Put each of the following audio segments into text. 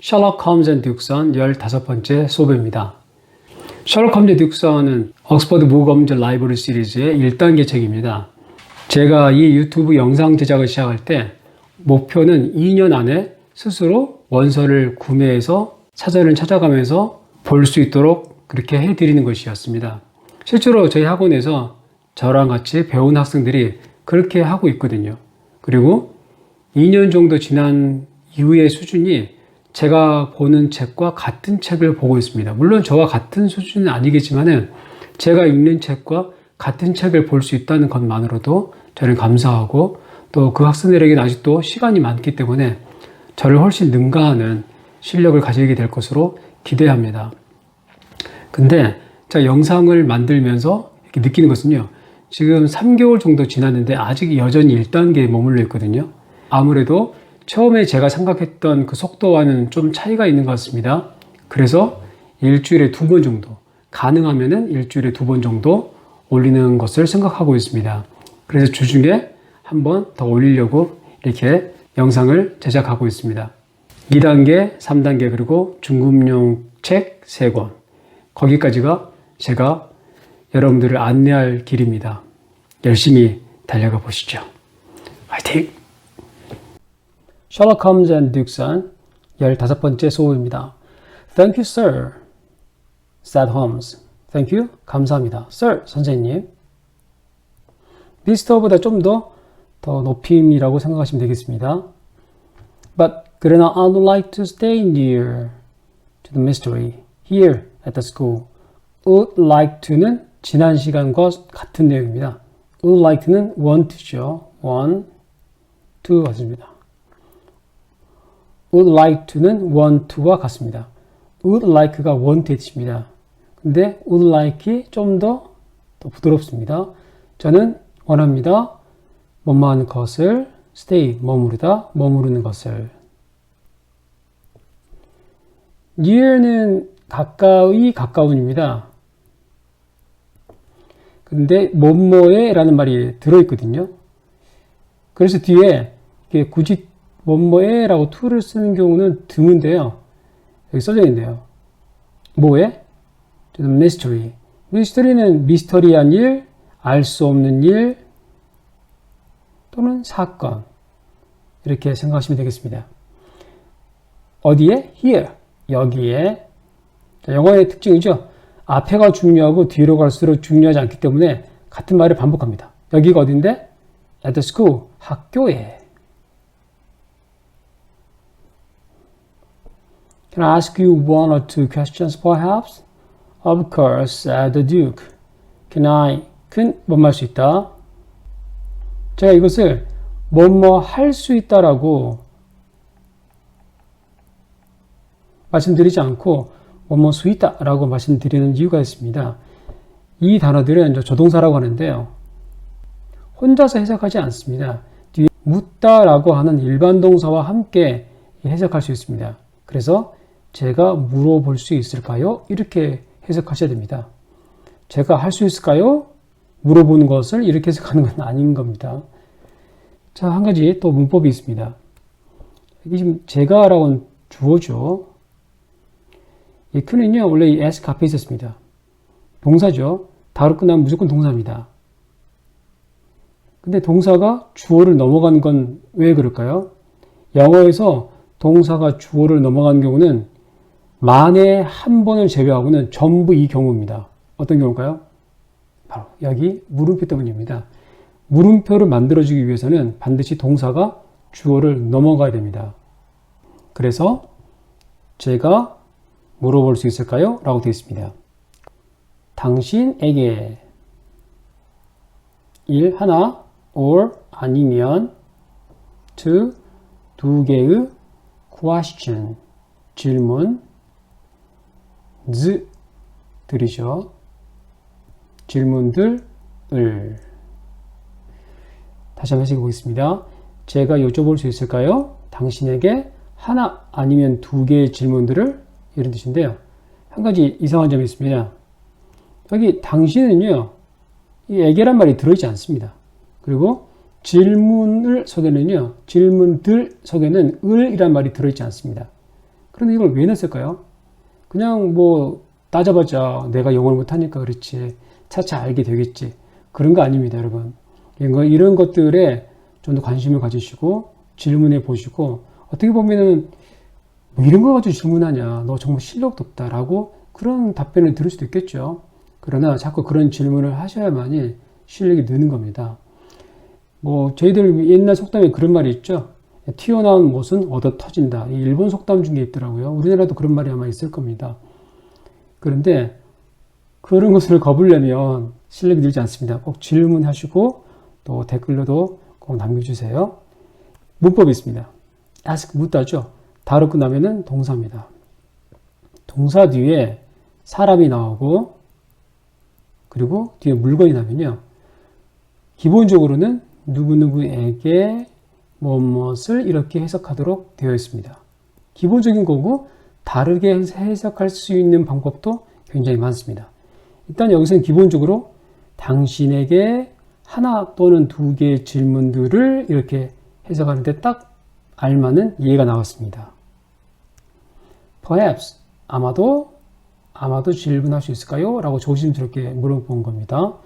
셜록 홈즈 앤 듀크선 15번째 소배입니다. 셜록 홈즈 듀크선은 옥스퍼드 무검즈 라이브러리 시리즈의 1단계 책입니다. 제가 이 유튜브 영상 제작을 시작할 때 목표는 2년 안에 스스로 원서를 구매해서 사전을 찾아가면서 볼 수 있도록 그렇게 해드리는 것이었습니다. 실제로 저희 학원에서 저랑 같이 배운 학생들이 그렇게 하고 있거든요. 그리고 2년 정도 지난 이후의 수준이 제가 보는 책과 같은 책을 보고 있습니다. 물론 저와 같은 수준은 아니겠지만은 제가 읽는 책과 같은 책을 볼 수 있다는 것만으로도 저는 감사하고 또 그 학생들에게는 아직도 시간이 많기 때문에 저를 훨씬 능가하는 실력을 가지게 될 것으로 기대합니다. 근데 제가 영상을 만들면서 이렇게 느끼는 것은요. 지금 3개월 정도 지났는데 아직 여전히 1단계에 머물러 있거든요. 아무래도 처음에 제가 생각했던 그 속도와는 좀 차이가 있는 것 같습니다. 그래서 일주일에 두 번 정도, 가능하면은 일주일에 두 번 정도 올리는 것을 생각하고 있습니다. 그래서 주중에 한 번 더 올리려고 이렇게 영상을 제작하고 있습니다. 2단계, 3단계, 그리고 중급용 책 3권. 거기까지가 제가 여러분들을 안내할 길입니다. 열심히 달려가 보시죠. 화이팅! 셜록 홈즈 앤 듀크선 15번째 소호입니다. Thank you, sir. said Holmes. Thank you. 감사합니다. Sir, 선생님. 미스터보다 좀 더 더 높임이라고 생각하시면 되겠습니다. But 그러나 I'd like to stay near to the mystery here at the school. would like to는 지난 시간과 같은 내용입니다. would like to는 want죠. want to 같습니다. Would like to는 want to와 같습니다. would like가 want의 뜻입니다. 근데 would like이 좀 더 부드럽습니다. 저는 원합니다. 뭐뭐하는 것을 stay 머무르다 머무르는 것을 near는 가까이 가까운입니다. 근데 뭐뭐에 라는 말이 들어있거든요. 그래서 뒤에 굳이 뭐뭐에 라고 to를 쓰는 경우는 드문데요. 여기 써져 있네요. 뭐에? mystery. mystery는 미스터리한 일, 알 수 없는 일, 또는 사건. 이렇게 생각하시면 되겠습니다. 어디에? here. 여기에. 영어의 특징이죠. 앞에가 중요하고 뒤로 갈수록 중요하지 않기 때문에 같은 말을 반복합니다. 여기가 어딘데? at the school. 학교에. Can I ask you one or two questions perhaps? Of course, said the Duke. Can I? 큰 뭐뭐 할 수 있다. 제가 이것을 뭐뭐 할 수 있다라고 말씀드리지 않고 뭐뭐 수 있다라고 말씀드리는 이유가 있습니다. 이 단어들은 조동사라고 하는데요. 혼자서 해석하지 않습니다. 뒤에 묻다라고 하는 일반 동사와 함께 해석할 수 있습니다. 그래서 제가 물어볼 수 있을까요? 이렇게 해석하셔야 됩니다. 제가 할 수 있을까요? 물어보는 것을 이렇게 해석하는 건 아닌 겁니다. 자, 한 가지 또 문법이 있습니다. 이게 지금 제가라고는 주어죠. 이 크는요, 원래 이 s 앞에 있었습니다. 동사죠. 다로 끝나면 무조건 동사입니다. 근데 동사가 주어를 넘어가는 건 왜 그럴까요? 영어에서 동사가 주어를 넘어가는 경우는 만에 한 번을 제외하고는 전부 이 경우입니다. 어떤 경우일까요? 바로 여기 물음표 때문입니다. 물음표를 만들어주기 위해서는 반드시 동사가 주어를 넘어가야 됩니다. 그래서 제가 물어볼 수 있을까요? 라고 되어 있습니다. 당신에게 일 하나 or 아니면 to 두 개의 question 질문 z 들이죠. 질문들 을 다시 한번 해석해 보겠습니다. 제가 여쭤볼 수 있을까요? 당신에게 하나 아니면 두 개의 질문들을 이런 뜻인데요. 한 가지 이상한 점이 있습니다. 여기 당신은요, 이 에게란 말이 들어있지 않습니다. 그리고 질문을 속에는요, 질문들 속에는 을이란 말이 들어있지 않습니다. 그런데 이걸 왜 냈을까요? 그냥 뭐 따져봤자 내가 영어를 못하니까 그렇지 차차 알게 되겠지. 그런 거 아닙니다 여러분. 거, 이런 것들에 좀 더 관심을 가지시고 질문해 보시고 어떻게 보면은 뭐 이런 거 가지고 질문하냐. 너 정말 실력도 없다라고 그런 답변을 들을 수도 있겠죠. 그러나 자꾸 그런 질문을 하셔야만이 실력이 느는 겁니다. 뭐 저희들 옛날 속담에 그런 말이 있죠 튀어나온 못은 얻어 터진다 이 일본 속담 중에 있더라고요 우리나라도 그런 말이 아마 있을 겁니다 그런데 그런 것을 거부려면 실력이 늘지 않습니다. 꼭 질문하시고 또 댓글로도 꼭 남겨주세요. 문법이 있습니다. ask 묻다죠. 다로 끝나면은 동사입니다. 동사 뒤에 사람이 나오고 그리고 뒤에 물건이 나면요. 기본적으로는 누구누구에게 무엇을 이렇게 해석하도록 되어 있습니다. 기본적인 거고 다르게 해석할 수 있는 방법도 굉장히 많습니다. 일단 여기서는 기본적으로 당신에게 하나 또는 두 개의 질문들을 이렇게 해석하는데 딱 알맞는 이해가 나왔습니다. Perhaps 아마도 아마도 질문할 수 있을까요? 라고 조심스럽게 물어본 겁니다.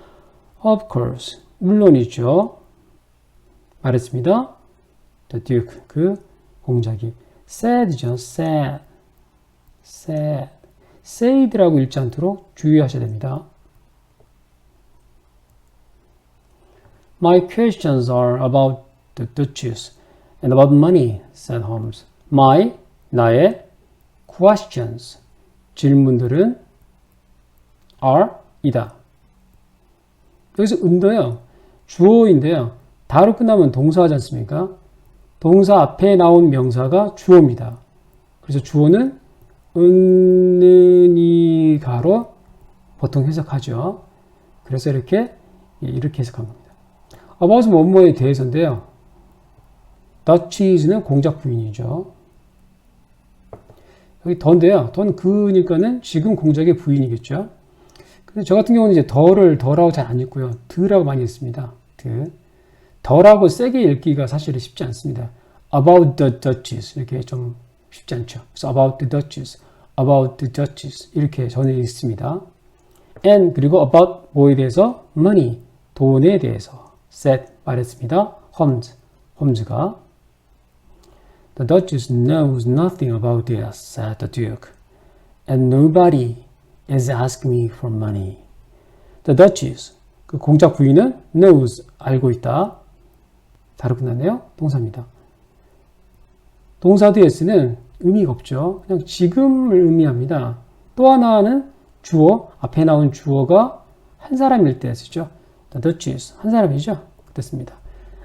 Of course 물론이죠. 말했습니다. The Duke 그 공작이 said죠. said said said라고 읽지 않도록 주의하셔야 됩니다. My questions are about the Duchess and about money, said Holmes. My, 나의 questions, 질문들은 are, 이다. 여기서 은도요, 주어인데요. 다로 끝나면 동사하지 않습니까? 동사 앞에 나온 명사가 주어입니다. 그래서 주어는 은는이가로 보통 해석하죠. 그래서 이렇게 이렇게 해석한 겁니다. about은 뭐뭐에 대해서인데요. Duchess는 공작 부인이죠. 여기 더인데요. 더는 그니까는 지금 공작의 부인이겠죠. 근데 저 같은 경우는 이제 더를 더라고 잘 안 읽고요. 드라고 많이 읽습니다. 드. 더라고 세게 읽기가 사실은 쉽지 않습니다. about the Duchess 이렇게 좀 쉽지 않죠. 그래서 about the Duchess, about the Duchess 이렇게 전해 있습니다. and 그리고 about 뭐에 대해서 money 돈에 대해서 said 말했습니다. 홈즈 홈즈가 The Duchess knows nothing about this, said the Duke, and nobody is asking me for money. The Duchess 그 공작 부인은 knows 알고 있다. 다르 끝났네요. 동사입니다. 동사 DS는 의미가 없죠. 그냥 지금을 의미합니다. 또 하나는 주어, 앞에 나온 주어가 한 사람일 때 쓰죠. The Duchess, 한 사람이죠. 됐습니다.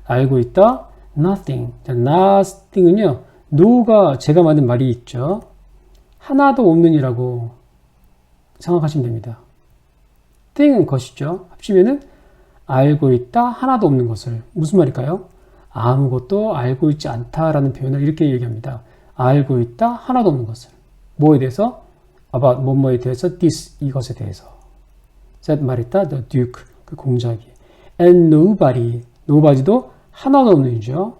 알고 있다, nothing. 자, nothing은요, no가 제가 만든 말이 있죠. 하나도 없는이라고 생각하시면 됩니다. thing은 것이죠. 합치면은 알고 있다, 하나도 없는 것을. 무슨 말일까요? 아무것도 알고 있지 않다라는 표현을 이렇게 얘기합니다. 알고 있다, 하나도 없는 것을. 뭐에 대해서? about 뭐뭐에 대해서, this 이것에 대해서. said 말했다, the duke 그 공작이. and nobody nobody도 하나도 없는 이죠.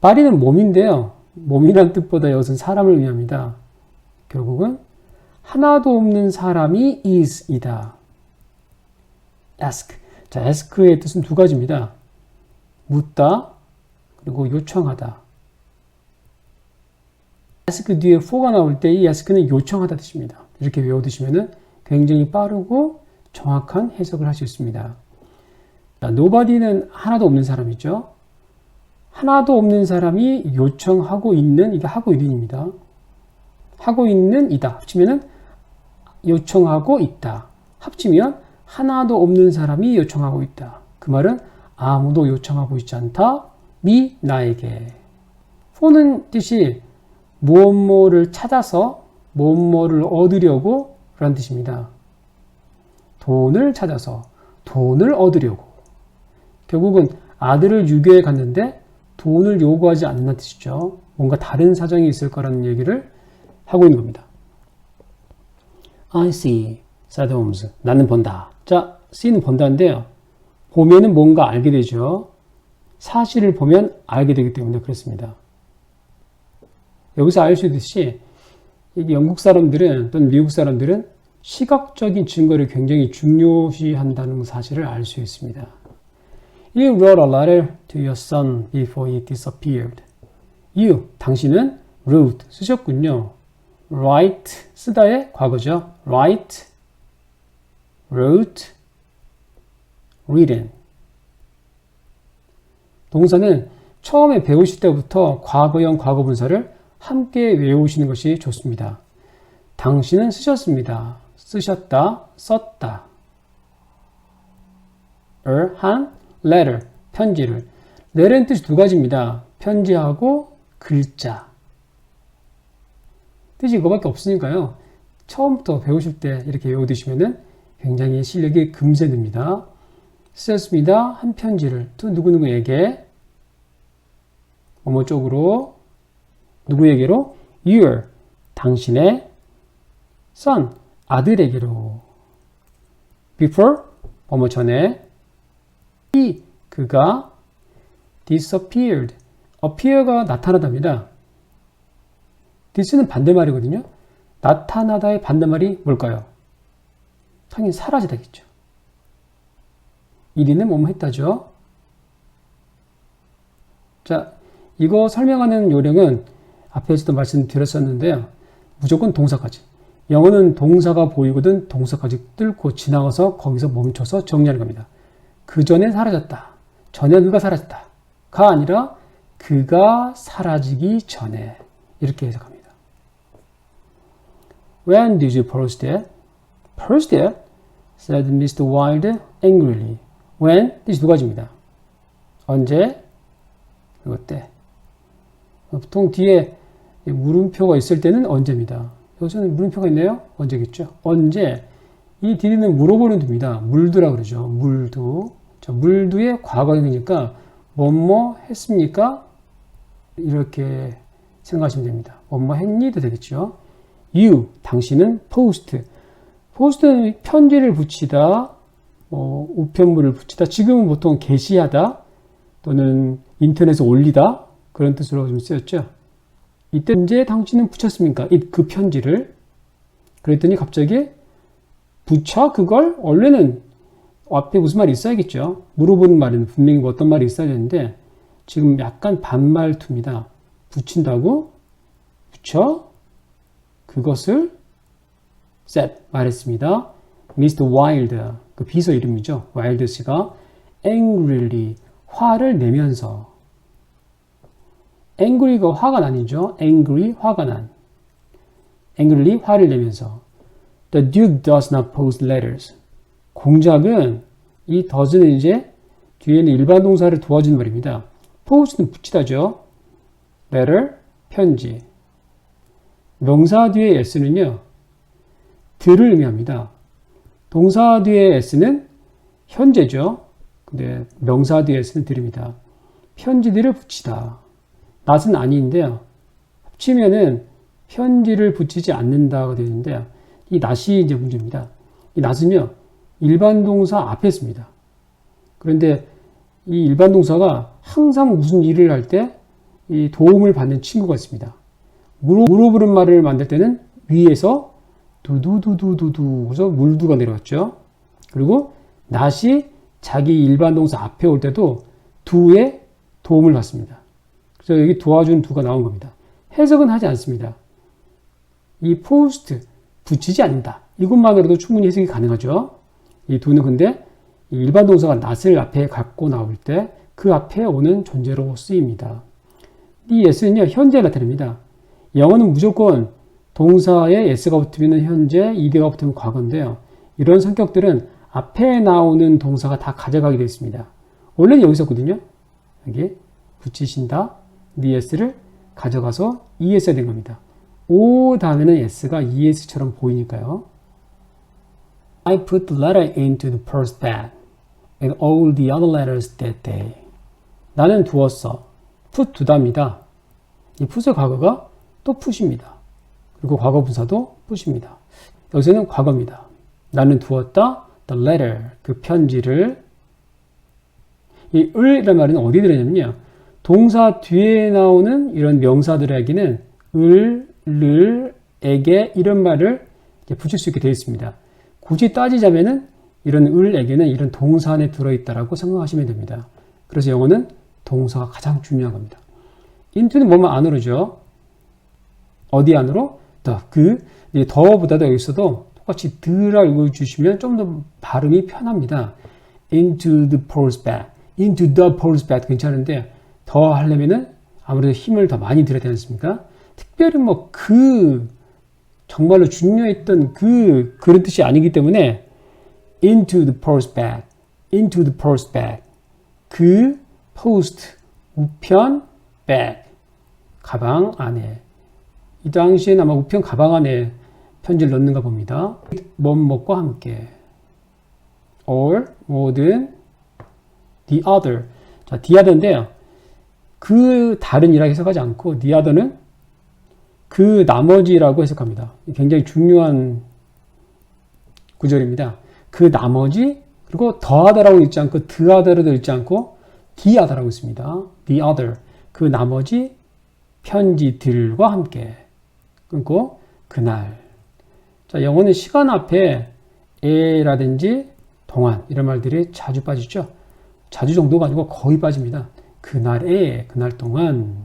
body는 몸인데요. 몸이란 뜻보다 이것은 사람을 의미합니다. 결국은 하나도 없는 사람이 is이다. ask. 자, ask의 뜻은 두 가지입니다. 묻다, 그리고 요청하다. ask 뒤에 for가 나올 때 이 ask는 요청하다 뜻입니다. 이렇게 외워두시면 굉장히 빠르고 정확한 해석을 할 수 있습니다. 자, nobody는 하나도 없는 사람이죠. 하나도 없는 사람이 요청하고 있는, 이게 하고 있는입니다. 하고 있는 이다. 합치면은 요청하고 있다. 합치면 하나도 없는 사람이 요청하고 있다. 그 말은 아무도 요청하고 있지 않다. 미 나에게. for는 뜻이 무엇뭐를 찾아서 무엇뭐를 얻으려고 라는 뜻입니다. 돈을 찾아서 돈을 얻으려고. 결국은 아들을 유교에 갔는데 돈을 요구하지 않는 뜻이죠. 뭔가 다른 사정이 있을 거라는 얘기를 하고 있는 겁니다. I see, said Holmes. 나는 본다. 자, see는 본다인데요. 보면은 뭔가 알게 되죠. 사실을 보면 알게 되기 때문에 그렇습니다. 여기서 알 수 있듯이 영국 사람들은 또는 미국 사람들은 시각적인 증거를 굉장히 중요시한다는 사실을 알 수 있습니다. You wrote a letter to your son before he disappeared. You, 당신은 wrote, 쓰셨군요. write, 쓰다의 과거죠. write, wrote, written. 동사는 처음에 배우실 때부터 과거형 과거분사를 함께 외우시는 것이 좋습니다. 당신은 쓰셨습니다. 쓰셨다, 썼다. 한, letter, 편지를. letter는 뜻이 두 가지입니다. 편지하고 글자. 뜻이 이거밖에 없으니까요. 처음부터 배우실 때 이렇게 외워두시면은 굉장히 실력이 금세 늡니다. 쓰셨습니다. 한 편지를 또 누구누구에게 뭐뭐 쪽으로 누구에게로 your 당신의 son 아들에게로 before 뭐뭐 전에 he 그가 disappeared appear가 나타나답니다. this는 반대말이거든요. 나타나다의 반대말이 뭘까요? 당연히 사라지다겠죠. 1위는 뭐뭐 했다죠. 자, 이거 설명하는 요령은 앞에서도 말씀드렸었는데요. 무조건 동사까지. 영어는 동사가 보이거든 동사까지 뚫고 지나가서 거기서 멈춰서 정리하는 겁니다. 그 전에 사라졌다. 전에 그가 사라졌다. 가 아니라 그가 사라지기 전에 이렇게 해석합니다. When did you post that? Post that? said Mr. Wilde angrily. When 뜻이 두 가지입니다. 언제? 그것 때. 보통 뒤에 물음표가 있을 때는 언제입니다. 여기서는 물음표가 있네요. 언제겠죠? 언제? 이 뒤에는 물어보는 두입니다. 물두라 그러죠. 물두. 자, 물두의 과거형이니까 뭐뭐 했습니까? 이렇게 생각하시면 됩니다. 뭐뭐 했니도 되겠죠. you 당신은 post. post는 편지를 붙이다, 뭐 우편물을 붙이다. 지금은 보통 게시하다 또는 인터넷에 올리다 그런 뜻으로 좀 쓰였죠. 이때 언제 당신은 붙였습니까? 이그 편지를 그랬더니 갑자기 붙여 그걸 원래는 앞에 무슨 말이 있어야겠죠. 물어보는 말은 분명히 뭐 어떤 말이 있어야 되는데 지금 약간 반말투입니다. 붙인다고 붙여 그것을 said 말했습니다. Mr. Wilde 그 비서 이름이죠. 와일드 씨가 angrily 화를 내면서 angry가 화가 난이죠. angry 화가 난 angrily 화를 내면서 The Duke does not post letters. 공작은 이 does는 이제 뒤에는 일반 동사를 도와주는 말입니다. post는 붙이다죠. letter 편지. 명사 뒤에 s는요. 들을 의미합니다. 동사 뒤에 s는 현재죠. 근데 명사 뒤에 s는 들입니다. 편지들을 붙이다. 낫은 아닌데요. 합치면은 편지를 붙이지 않는다가 되는데요. 이 낫이 이제 문제입니다. 이 낫은요, 일반 동사 앞에 씁니다. 그런데 이 일반 동사가 항상 무슨 일을 할 때 이 도움을 받는 친구가 있습니다. 물어보는 말을 만들 때는 위에서 두두두두두두 그래서 물두가 내려왔죠. 그리고 낫이 자기 일반 동사 앞에 올 때도 두의 도움을 받습니다. 그래서 여기 도와준 두가 나온 겁니다. 해석은 하지 않습니다. 이 포스트 붙이지 않는다. 이것만으로도 충분히 해석이 가능하죠. 이 두는 근데 일반 동사가 낫을 앞에 갖고 나올 때 그 앞에 오는 존재로 쓰입니다. 이 s는요, 현재 나타냅니다. 영어는 무조건 동사에 s가 붙으면 현재, ed가 붙으면 과거인데요. 이런 성격들은 앞에 나오는 동사가 다 가져가게 되어 있습니다. 원래는 여기 있었거든요. 여기 붙이신다. ES를 가져가서 ES가 된 겁니다. O 다음에는 S가 ES처럼 보이니까요. I put the letter into the first bag and all the other letters that day. 나는 두었어. put 두답니다. 이 put의 과거가 또 put입니다. 그리고 과거 분사도 put입니다. 여기서는 과거입니다. 나는 두었다. the letter 그 편지를 이 을이라는 말은 어디 들어있냐면요. 동사 뒤에 나오는 이런 명사들에게는 을, 를, 을에게 이런 말을 붙일 수 있게 되어 있습니다. 굳이 따지자면은 이런 을에게는 이런 동사 안에 들어있다라고 생각하시면 됩니다. 그래서 영어는 동사가 가장 중요한 겁니다. into는 뭐만 안으로죠. 어디 안으로? 더. 그, 더보다도 여기서도 똑같이 드라 읽어주시면 좀 더 발음이 편합니다. into the Paul's bag. into the Paul's bag 괜찮은데 더 하려면은 아무래도 힘을 더 많이 들여야 되지 않습니까? 특별히 뭐 그 정말로 중요했던 그 그런 뜻이 아니기 때문에 into the Paul's bag. into the Paul's bag. 그 post 우편 bag 가방 안에 이 당시엔 아마 우편 가방 안에 편지를 넣는가 봅니다. 뭐뭐과 함께 or 모든 the other 자 the other인데요. 그 다른 이라고 해석하지 않고 the other는 그 나머지라고 해석합니다. 굉장히 중요한 구절입니다. 그 나머지 그리고 더하다라고 읽지 않고 드하다라도 읽지 않고 디하다라고 있습니다. the other 그 나머지 편지들과 함께 끊고 그날 자 영어는 시간 앞에 에라든지 동안 이런 말들이 자주 빠지죠. 자주 정도가 아니고 거의 빠집니다. 그날에 그날 동안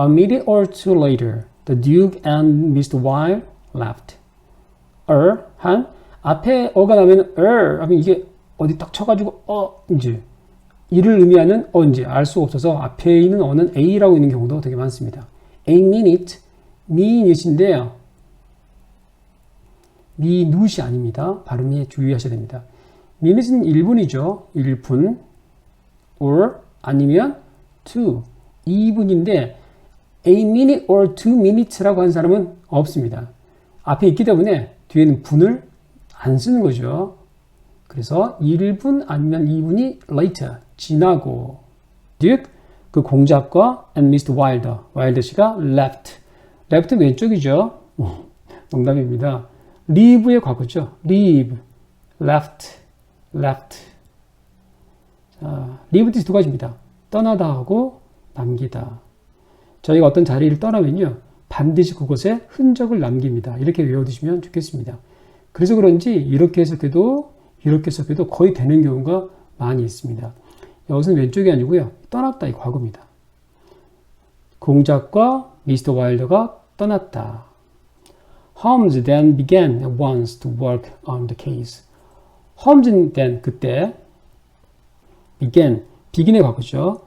A minute or two later, the Duke and Mr. Wilde left. er 한 앞에 어가 나면 er 하면 이게 어디 딱 쳐가지고 어 이제 이를 의미하는 어인지 알수 없어서 앞에 있는 어는 a라고 있는 경우도 되게 많습니다. a minute, minute인데요. minut이 아닙니다. 발음에 주의하셔야 됩니다. minute는 1분이죠. 1분 or 아니면 2, 2분인데 a minute or two minutes라고 하는 사람은 없습니다. 앞에 있기 때문에 뒤에는 분을 안 쓰는 거죠. 그래서 1분 아니면 2분이 later, 지나고 Duke, 그 공작과 and Mr. Wilder, 와일더 씨가 left. left는 왼쪽이죠. 농담입니다. leave의 과거죠. leave, left, left. 자, leave 뜻이 두 가지입니다. 떠나다 하고 남기다. 저희가 어떤 자리를 떠나면요. 반드시 그곳에 흔적을 남깁니다. 이렇게 외워두시면 좋겠습니다. 그래서 그런지 이렇게 해석해도 이렇게 해석해도 거의 되는 경우가 많이 있습니다. 여기서는 왼쪽이 아니고요. 떠났다 이 과거입니다. 공작과 미스터 와일더가 떠났다. Holmes then began at once to work on the case. Holmes then 그때 began begin의 과거죠.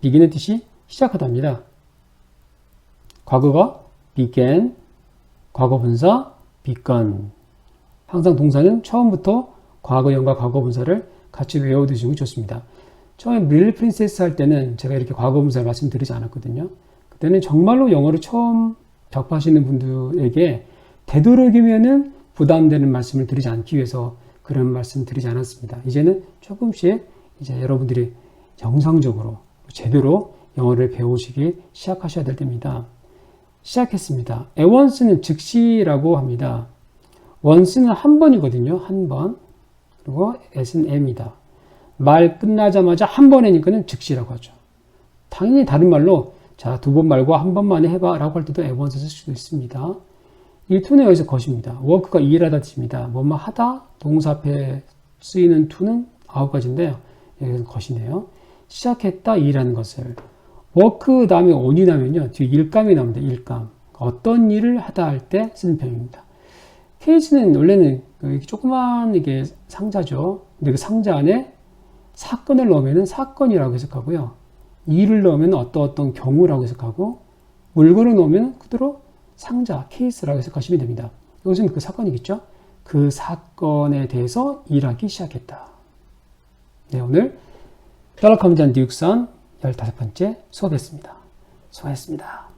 begin의 뜻이 시작하답니다. 과거가 began, 과거 분사 begun. 항상 동사는 처음부터 과거형과 과거 분사를 같이 외워두시면 좋습니다. 처음에 밀 프린세스 할 때는 제가 이렇게 과거 분사를 말씀드리지 않았거든요. 그때는 정말로 영어를 처음 접하시는 분들에게 되도록이면은 부담되는 말씀을 드리지 않기 위해서 그런 말씀 드리지 않았습니다. 이제는 조금씩 이제 여러분들이 정상적으로 제대로 영어를 배우시기 시작하셔야 될 때입니다. 시작했습니다. 에원스는 즉시라고 합니다. 원스는 한 번이거든요. 한 번. 그리고 s는 m이다. 말 끝나자마자 한 번이니까는 즉시라고 하죠. 당연히 다른 말로 자, 두 번 말고 한 번만에 해봐 라고 할 때도 에원스 쓸 수도 있습니다. 이 to는 여기서 것입니다. 워크가 일하다 뜻입니다. 뭐뭐 하다, 동사 앞에 쓰이는 to는 아홉 가지인데요. 여기서 것이네요. 시작했다, 일하는 것을. 워크 다음에 on이 나면요. 뒤에 일감이 나옵니다. 일감. 어떤 일을 하다 할 때 쓰는 표현입니다. 케이스는 원래는 그 조그만 이게 상자죠. 근데 그 상자 안에 사건을 넣으면 사건이라고 해석하고요. 일을 넣으면 어떤 어떤 경우라고 해석하고 물건을 넣으면 그대로 상자, 케이스라고 해석하시면 됩니다. 이것은 그 사건이겠죠. 그 사건에 대해서 일하기 시작했다. 네, 오늘 셜록 홈즈 앤 듀크선 15번째 수업했습니다. 수고하셨습니다.